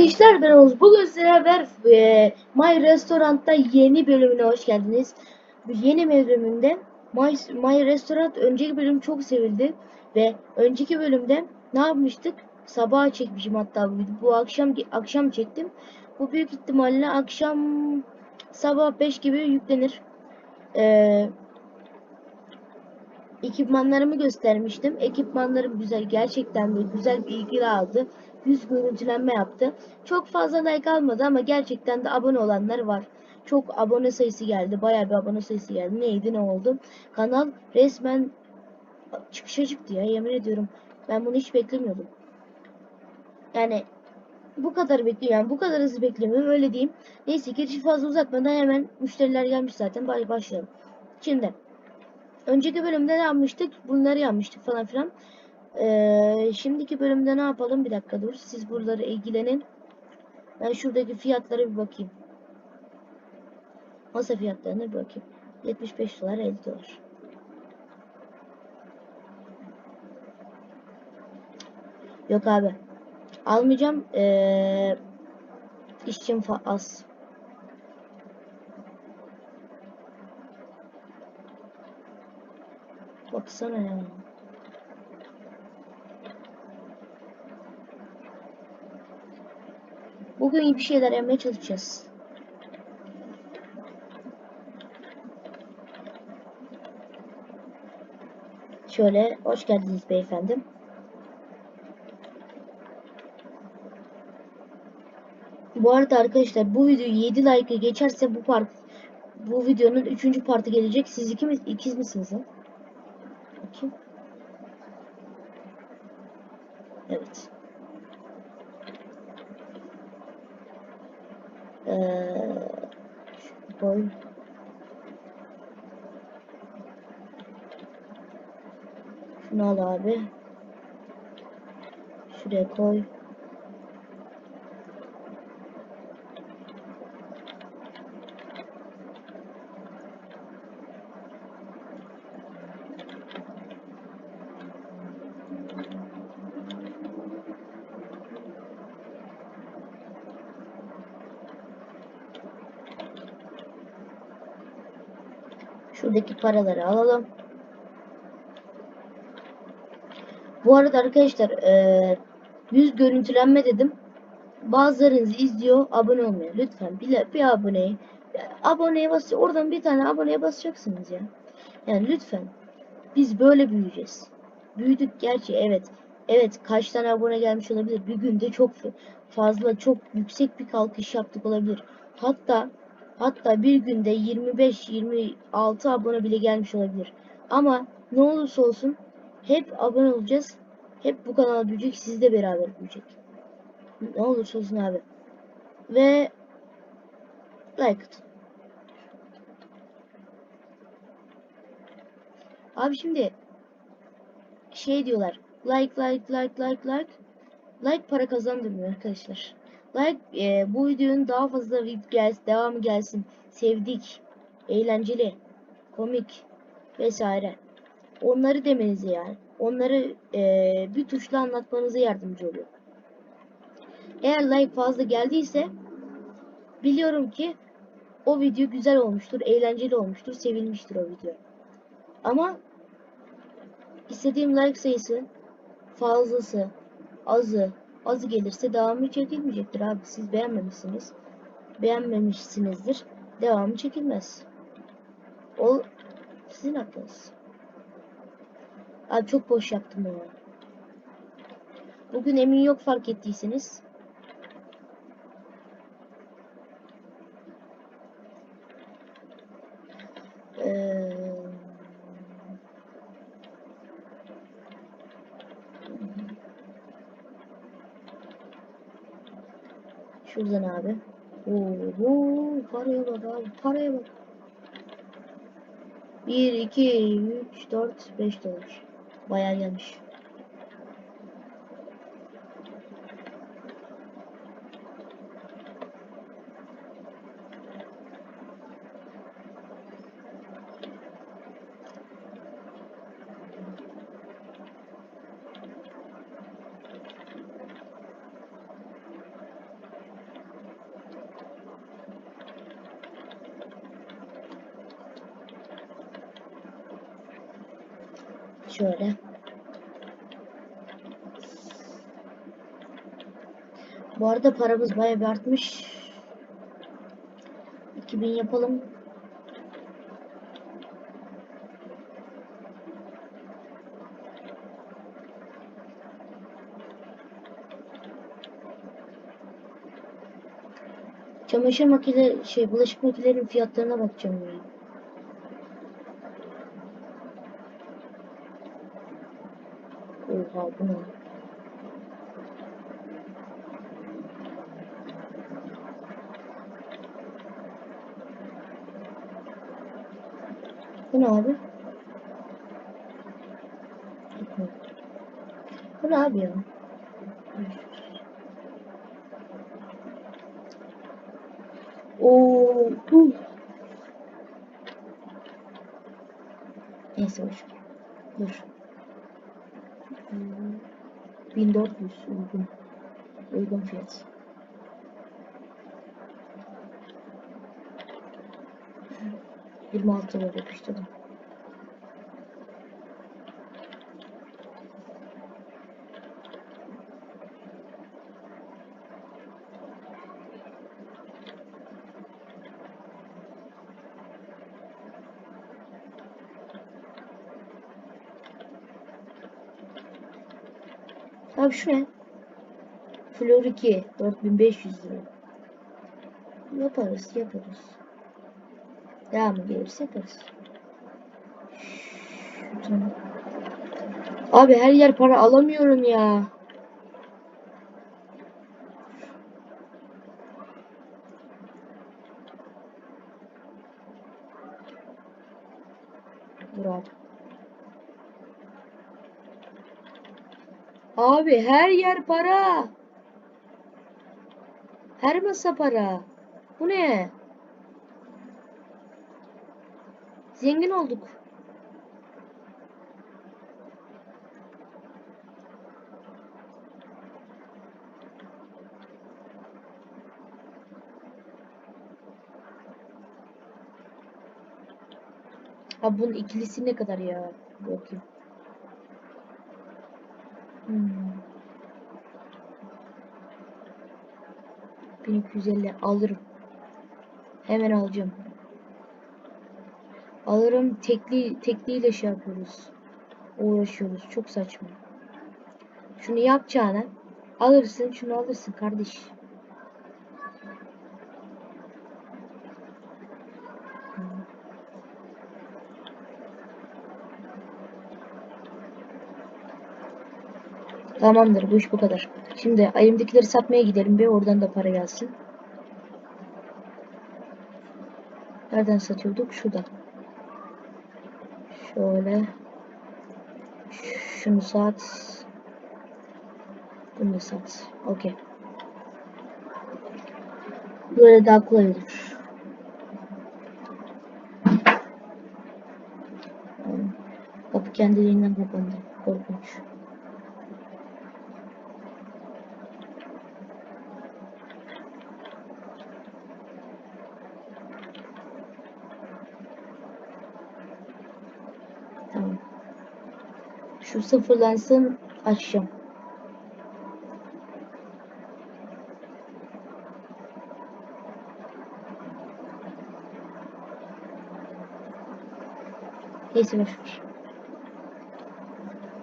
arkadaşlar ben Oğuz. Bugün sizlerle beraber e, My Restaurant'ta yeni bölümüne hoş geldiniz. Bu yeni bölümünde My, My Restaurant önceki bölüm çok sevildi. Ve önceki bölümde ne yapmıştık? Sabah çekmişim hatta bu. Bu akşam akşam çektim. Bu büyük ihtimalle akşam sabah 5 gibi yüklenir. Eee ekipmanlarımı göstermiştim. Ekipmanlarım güzel. Gerçekten de güzel bir ilgi aldı. Yüz görüntülenme yaptı. Çok fazla like almadı ama gerçekten de abone olanlar var. Çok abone sayısı geldi. Bayağı bir abone sayısı geldi. Neydi ne oldu? Kanal resmen çıkışa çıktı ya yemin ediyorum. Ben bunu hiç beklemiyordum. Yani bu kadar bekliyorum. Yani bu kadar hızlı beklemiyorum öyle diyeyim. Neyse girişi fazla uzatmadan hemen müşteriler gelmiş zaten. Baş- Başlayalım. Şimdi Önceki bölümde ne yapmıştık? Bunları yapmıştık falan filan. Ee, şimdiki bölümde ne yapalım? Bir dakika dur. Siz buraları ilgilenin. Ben şuradaki fiyatlara bir bakayım. Masa fiyatlarına bir bakayım. 75 dolar 50 dolar. Yok abi. Almayacağım. Ee, işçim az. Baksana ya. Bugün bir şeyler yapmaya çalışacağız. Şöyle hoş geldiniz beyefendi. Bu arada arkadaşlar bu video 7 like'ı geçerse bu part bu videonun 3. partı gelecek. Siz ikimiz ikiz misiniz? Bakayım. Evet. Ee, koy. Şunu al abi. Şuraya koy. Şuradaki paraları alalım. Bu arada arkadaşlar eee, yüz görüntülenme dedim. Bazılarınız izliyor, abone olmuyor. Lütfen bir, bir aboneye, aboneye bas, oradan bir tane aboneye basacaksınız ya. Yani lütfen. Biz böyle büyüyeceğiz. Büyüdük gerçi evet. Evet kaç tane abone gelmiş olabilir. Bir günde çok fazla, çok yüksek bir kalkış yaptık olabilir. Hatta Hatta bir günde 25-26 abone bile gelmiş olabilir. Ama ne olursa olsun hep abone olacağız. Hep bu kanal büyüyecek. Sizle beraber büyüyecek. Ne olursa olsun abi. Ve like atın. Abi şimdi şey diyorlar. Like like like like like. Like para kazandırmıyor arkadaşlar. Like e, bu videonun daha fazla video gelsin, devamı gelsin. Sevdik, eğlenceli, komik vesaire. Onları demenize yani. Onları e, bir tuşla anlatmanıza yardımcı oluyor. Eğer like fazla geldiyse biliyorum ki o video güzel olmuştur, eğlenceli olmuştur, sevilmiştir o video. Ama istediğim like sayısı fazlası, azı, azı gelirse devamı çekilmeyecektir abi. Siz beğenmemişsiniz. Beğenmemişsinizdir. Devamı çekilmez. O sizin hakkınız. Abi çok boş yaptım bunu. Bugün emin yok fark ettiyseniz. Şuradan abi. Oo, paraya bak abi. Paraya bak. 1, 2, 3, 4, 5 dolar. Bayağı gelmiş. Şöyle. Bu arada paramız bayağı bir artmış. 2000 yapalım. Çamaşır makine şey bulaşık makinelerinin fiyatlarına bakacağım ya. Oha bu ne? Bu ne abi? Bu ne abi ya? Oo, puh. Neyse boş ver. Dur. Hmm, 1400 uygun. Uygun fiyat. Yirmi altı var yapıştırdım. Abi şu ne? Flor 2 4500 lira. Yaparız yaparız. Devamı gelirse yaparız. Abi her yer para alamıyorum ya. Dur abi. Abi her yer para. Her masa para. Bu ne? Zengin olduk. Abi bunun ikilisi ne kadar ya? Bakayım. Hmm. 1250 alırım. Hemen alacağım. Alırım tekli tekliyle şey yapıyoruz. Uğraşıyoruz. Çok saçma. Şunu yapacağına alırsın şunu alırsın kardeş. Tamamdır bu iş bu kadar. Şimdi elimdekileri satmaya gidelim bir oradan da para gelsin. Nereden satıyorduk? Şuradan. Şöyle. Şunu sat. Bunu sat. Okey. Böyle daha kolay olur. Kapı kendiliğinden kapandı. Korkunç. Şu sıfırlansın açacağım. Neyse boşver.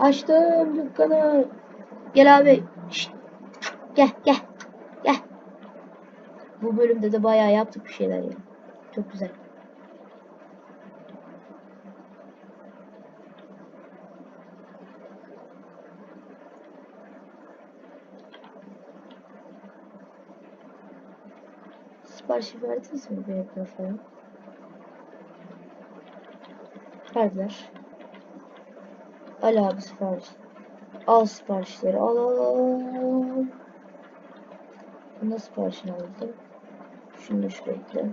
Açtım dükkanı. Gel abi. Şşt. Gel gel. Gel. Bu bölümde de bayağı yaptık bir şeyler ya. Çok güzel. Siparişi verdiniz mi bir falan? Verdiler. Al abi sipariş. Al siparişleri. Al al al. Bunda siparişini aldım. Şunu da şuraya ekle.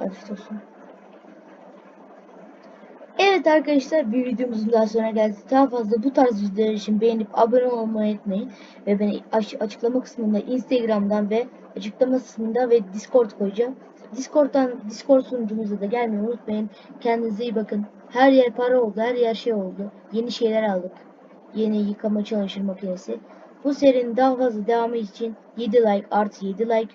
Olsun. Evet arkadaşlar bir videomuzun daha sonuna geldik. Daha fazla bu tarz videolar için beğenip abone olmayı unutmayın. Ve beni açıklama kısmında Instagram'dan ve açıklama kısmında ve Discord koyacağım. Discord'dan Discord sunucumuza da gelmeyi unutmayın. Kendinize iyi bakın. Her yer para oldu, her yer şey oldu. Yeni şeyler aldık. Yeni yıkama çamaşır makinesi. Bu serinin daha fazla devamı için 7 like artı 7 like.